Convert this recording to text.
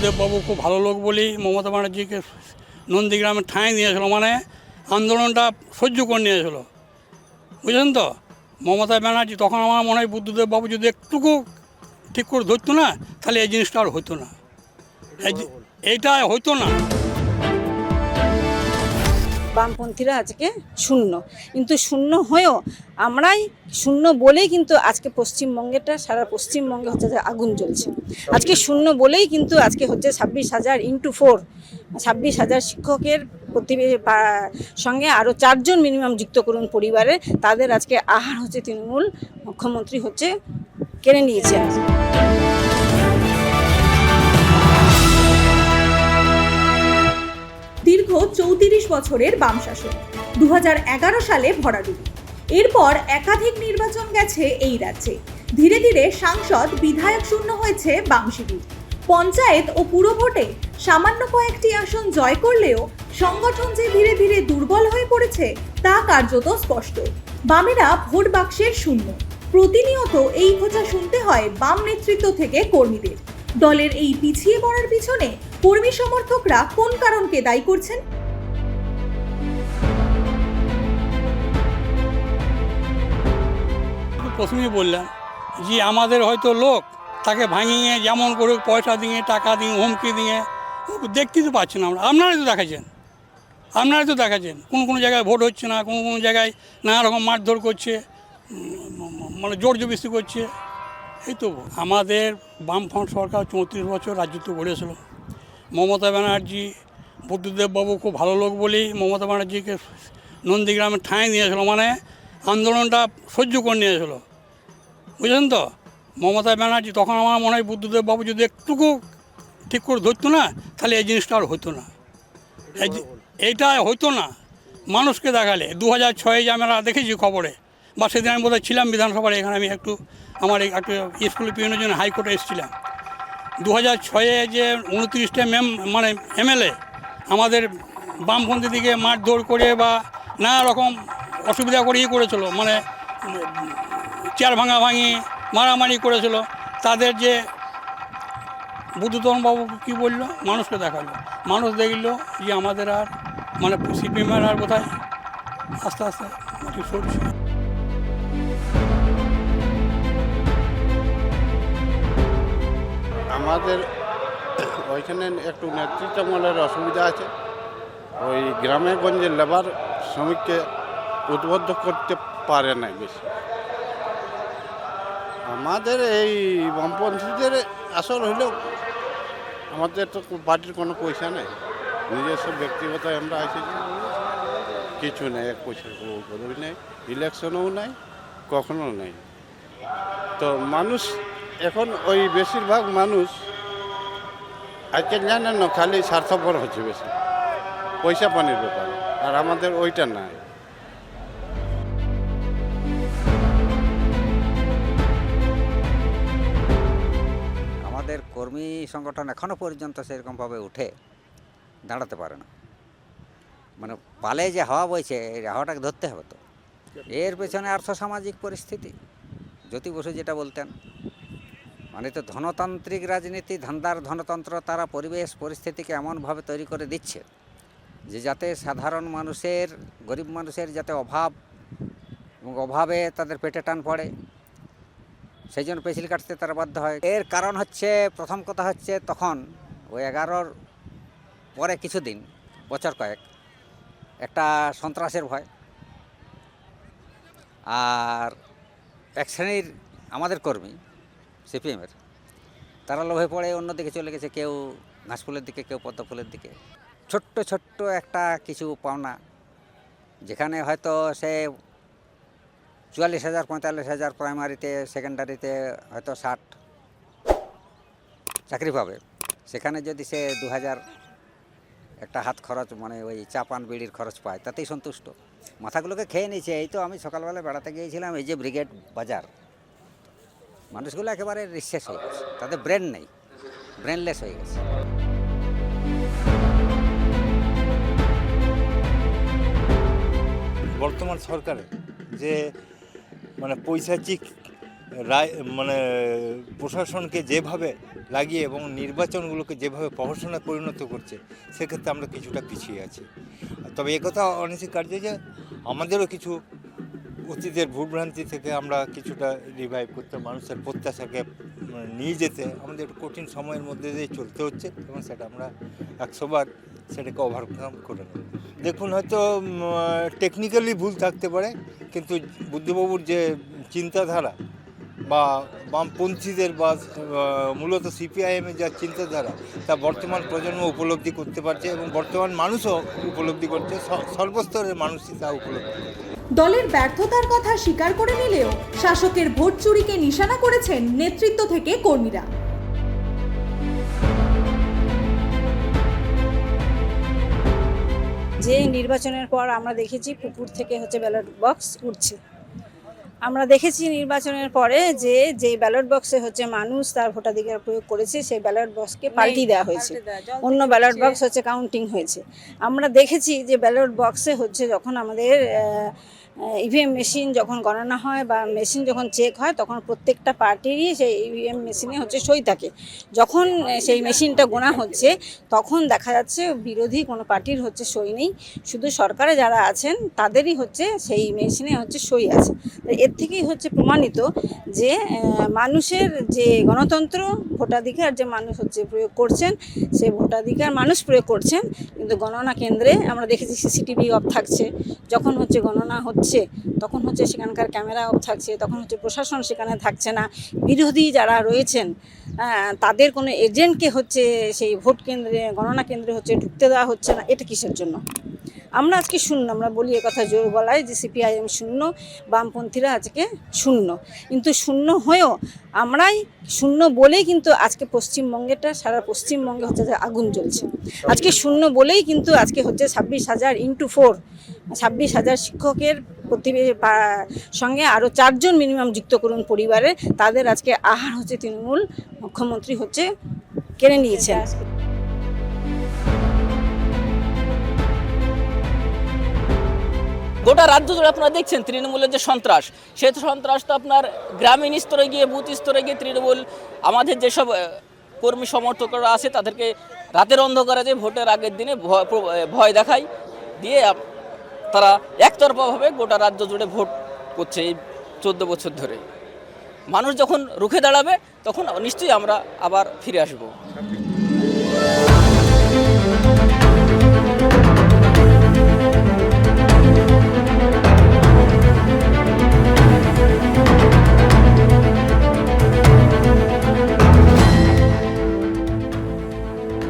বুদ্ধদেব বাবু খুব ভালো লোক বলি মমতা ব্যানার্জিকে নন্দীগ্রামে ঠাঁই নিয়েছিল মানে আন্দোলনটা সহ্য করে নিয়েছিল। বুঝলেন তো? মমতা ব্যানার্জি তখন আমার মনে হয় বুদ্ধদেব বাবু যদি একটুকু ঠিক করে ধরতো না তাহলে এই জিনিসটা আর হতো না। এইটা হতো না। বামপন্থীরা আজকে শূন্য। কিন্তু শূন্য হয়েও আমরাই শূন্য বলেই কিন্তু আজকে পশ্চিমবঙ্গেটা সারা পশ্চিমবঙ্গে হচ্ছে যে আগুন জ্বলছে। আজকে শূন্য বলেই কিন্তু আজকে হচ্ছে ছাব্বিশ হাজার ইন্টু ফোর ছাব্বিশ হাজার শিক্ষকের সঙ্গে আরও চারজন মিনিমাম যুক্ত করুন পরিবারে তাদের আজকে আহার হচ্ছে তৃণমূল মুখ্যমন্ত্রী হচ্ছে কেড়ে নিয়েছে। চৌত্রিশ বছরের বাম শাসন দু সালে ভরাডুবি। এরপর একাধিক নির্বাচন গেছে এই রাজ্যে। ধীরে ধীরে সাংসদ, বিধায়ক শূন্য হয়েছে বাম শিবির। পঞ্চায়েত ও পুরো ভোটে সামান্য কয়েকটি আসন জয় করলেও সংগঠন যে ধীরে ধীরে দুর্বল হয়ে পড়েছে তা কার্যত স্পষ্ট। বামেরা ভোট বাক্সের শূন্য। প্রতিনিয়ত এই খোঁচা শুনতে হয় বাম নেতৃত্ব থেকে কর্মীদের। দলের এই পিছিয়ে পড়ার পিছনে কর্মী সমর্থকরা কোন কারণকে দায়ী করছেন? প্রথমেই বললাম যে আমাদের হয়তো লোক তাকে ভাঙিয়ে যেমন করে পয়সা দিয়ে, টাকা দিয়ে, হুমকি দিয়ে দেখতেই তো পাচ্ছি না আমরা। আপনারাই তো দেখাচ্ছেন। আপনারাই তো দেখাচ্ছেন। কোন কোনো জায়গায় ভোট হচ্ছে না, কোন কোনো জায়গায় নানা রকম মারধর করছে মানে জোর জবস্তি করছে। এই তো আমাদের বামফ্রন্ট সরকার চৌত্রিশ বছর রাজত্ব করেছিল মমতা ব্যানার্জি, বুদ্ধদেব বাবু খুব ভালো লোক বলেই মমতা ব্যানার্জিকে নন্দীগ্রামে ঠাঁই নিয়েছিল মানে আন্দোলনটা সহ্য করে নিয়েছিল বুঝলেন তো? মমতা ব্যানার্জি তখন আমার মনে হয় বুদ্ধদেব বাবু যদি একটুকু ঠিক করে ধরতো না তাহলে এই জিনিসটা আর হতো না। এইটা হতো না। মানুষকে দেখালে দু হাজার ছয়ে যে আমরা দেখেছি খবরে বা সেদিন আমি বোধহয় ছিলাম বিধানসভার এখানে আমি একটু আমার এই একটু স্কুলে পিওনের জন্য হাইকোর্টে এসেছিলাম। দু হাজার ছয়ে যে উনত্রিশটা মেম মানে এমএলএ আমাদের বামপন্থী দিকে মারধর করে বা নানা রকম অসুবিধা করে ইয়ে করেছিল মানে চেয়ার ভাঙা ভাঙি মারামারি করেছিল। তাদের যে বাবু কী বলল? মানুষকে দেখাল। মানুষ দেখল যে আমাদের আর মানে সিপিএমের আর কোথায় আস্তে আস্তে সরছে। আমাদের ওইখানে একটু নেতৃত্বমূলের অসুবিধা আছে। ওই গ্রামে গঞ্জে লেবার শ্রমিককে উদ্বুদ্ধ করতে পারে না বেশি। আমাদের এই বামপন্থীদের আসল হইলেও আমাদের তো পার্টির কোনো পয়সা নেই। নিজস্ব ব্যক্তিগত আমরা আছি কিছু নেই, এক পয়সা পদবি নেই, ইলেকশনও নেই, কখনো নেই। তো মানুষ এখন ওই বেশিরভাগ মানুষ আজকে জানেন না, খালি স্বার্থপর হচ্ছে বেশি। পয়সা পানির ব্যাপারে। আর আমাদের ওইটা নাই। আমাদের কর্মী সংগঠন এখনও পর্যন্ত সেরকমভাবে উঠে দাঁড়াতে পারে না। মানে পালে যে হাওয়া বইছে, এই হাওয়াটাকে ধরতে হবে তো। এর পেছনে আর্থসামাজিক পরিস্থিতি। জ্যোতি বসু যেটা বলতেন মানে তো ধনতান্ত্রিক রাজনীতি, ধান্দার ধনতন্ত্র তারা পরিবেশ, পরিস্থিতিকে এমনভাবে তৈরি করে দিচ্ছে যে যাতে সাধারণ মানুষের, গরিব মানুষের যাতে অভাব এবং অভাবে তাদের পেটে টান পড়ে। সেই জন্য পেন্সিল কাটতে তারা বাধ্য হয়। এর কারণ হচ্ছে, প্রথম কথা হচ্ছে তখন ওই এগারোর পরে কিছুদিন, বছর কয়েক, একটা সন্ত্রাসের ভয়। আর এক শ্রেণির আমাদের কর্মী, সিপিএমের, তারা লোভে পড়ে অন্যদিকে চলে গেছে, কেউ ঘাসফুলের দিকে, কেউ পদ্ম ফুলের দিকে। ছোট্ট ছোট্ট একটা কিছু পাওনা, যেখানে হয়তো সে চুয়াল্লিশ হাজার, পঁয়তাল্লিশ হাজার প্রাইমারিতে, সেকেন্ডারিতে হয়তো ষাট চাকরি পাবে। সেখানে যদি সে দু হাজার একটা হাত খরচ মানে ওই চা পান বিড়ির খরচ পায়, তাতেই সন্তুষ্ট। মাথাগুলোকে খেয়ে নিয়েছে, এই তো আমি সকালবেলা বেড়াতে গিয়েছিলাম, এই যে ব্রিগেড বাজার। মানুষগুলো একেবারে রিসেস হয়ে গেছে, তাদের ব্রেন নেই, ব্রেনলেস হয়ে গেছে। বর্তমান সরকারের যে মানে পৈশাচিক রায় মানে প্রশাসনকে যেভাবে লাগিয়ে এবং নির্বাচনগুলোকে যেভাবে প্রহসনে পরিণত করছে, সেক্ষেত্রে আমরা কিছুটা পিছিয়ে আছি। তবে একথা অনস্বীকার্য যে, আমাদেরও কিছু অতীতের ভুলভ্রান্তি থেকে আমরা কিছুটা রিভাইভ করতে, মানুষের প্রত্যাশাকে নিয়ে যেতে আমাদের কঠিন সময়ের মধ্যে দিয়ে চলতে হচ্ছে এবং সেটা আমরা একশোবার সেটাকে ওভারকাম করে দেখুন, হয়তো টেকনিক্যালি ভুল থাকতে পারে, কিন্তু বুদ্ধবাবুর যে চিন্তাধারা বা বামপন্থীদের বা মূলত সিপিআইএমের যা চিন্তাধারা, তা বর্তমান প্রজন্ম উপলব্ধি করতে পারছে এবং বর্তমান মানুষও উপলব্ধি করছে সর্বস্তরের মানুষই তা উপলব্ধি দলের ব্যর্থতার কথা স্বীকার করে নিলেও শাসকের ভোট চুরিকে নিশানা করেছেন নেতৃত্ব থেকে কর্মীরা। যে নির্বাচনের পর আমরা দেখেছি পুকুর থেকে হচ্ছে ব্যালট বক্স উঠছে। আমরা দেখেছি নির্বাচনের পরে যে যে ব্যালট বক্সে হচ্ছে মানুষ তার ভোটাধিকার প্রয়োগ করেছে সেই ব্যালট বক্সকে পাল্টি দেওয়া হয়েছে। অন্য ব্যালট বক্স হচ্ছে কাউন্টিং হয়েছে। আমরা দেখেছি যে ব্যালট বক্সে হচ্ছে যখন আমাদের ইভিএম মেশিন যখন গণনা হয় বা মেশিন যখন চেক হয়, তখন প্রত্যেকটা পার্টিরই সেই ইভিএম মেশিনে হচ্ছে সই থাকে। যখন সেই মেশিনটা গোনা হচ্ছে, তখন দেখা যাচ্ছে বিরোধী কোনো পার্টির হচ্ছে সই নেই। শুধু সরকারে যারা আছেন, তাদেরই হচ্ছে সেই মেশিনে হচ্ছে সই আছে। এর থেকেই হচ্ছে প্রমাণিত যে মানুষের যে গণতন্ত্র, ভোটাধিকার যে মানুষ হচ্ছে প্রয়োগ করছেন, সে ভোটাধিকার মানুষ প্রয়োগ করছেন, কিন্তু গণনা কেন্দ্রে আমরা দেখেছি সিসিটিভি অফ থাকছে। যখন হচ্ছে গণনা হচ্ছে তখন হচ্ছে সেখানকার ক্যামেরা অফ থাকছে, তখন হচ্ছে প্রশাসন সেখানে থাকছে না। বিরোধী যারা রয়েছেন তাদের কোনো এজেন্টকে হচ্ছে সেই ভোট কেন্দ্রে, গণনা কেন্দ্রে হচ্ছে ঢুকতে দেওয়া হচ্ছে না, এটা কিসের জন্য? আমরা আজকে শূন্য, আমরা বলি কথা জোর গলায় যে সিপিআইএম শূন্য, বামপন্থীরা আজকে শূন্য। কিন্তু শূন্য হয়েও আমরাই শূন্য বলেই কিন্তু আজকে পশ্চিমবঙ্গেটা, সারা পশ্চিমবঙ্গে হচ্ছে আগুন জ্বলছে। আজকে শূন্য বলেই কিন্তু আজকে হচ্ছে ছাব্বিশ হাজার ইন্টু ফোর ছাব্বিশ হাজার শিক্ষকের সঙ্গে আরও চারজন মিনিমাম যুক্ত করুন পরিবারে, তাদের আজকে আহার হচ্ছে তৃণমূল মুখ্যমন্ত্রী হচ্ছে কেড়ে নিয়েছেন। গোটা রাজ্য জুড়ে আপনারা দেখছেন তৃণমূলের যে সন্ত্রাস। সে সন্ত্রাস তো আপনার গ্রামীণ স্তরে গিয়ে, বুথ স্তরে গিয়ে তৃণমূল, আমাদের যেসব কর্মী সমর্থকরা আছে, তাদেরকে রাতের অন্ধকারে যে ভোটের আগের দিনে ভয় দেখায়, দিয়ে তারা একতরফাভাবে গোটা রাজ্য জুড়ে ভোট করছে এই চোদ্দ বছর ধরে। মানুষ যখন রুখে দাঁড়াবে, তখন নিশ্চয়ই আমরা আবার ফিরে আসব।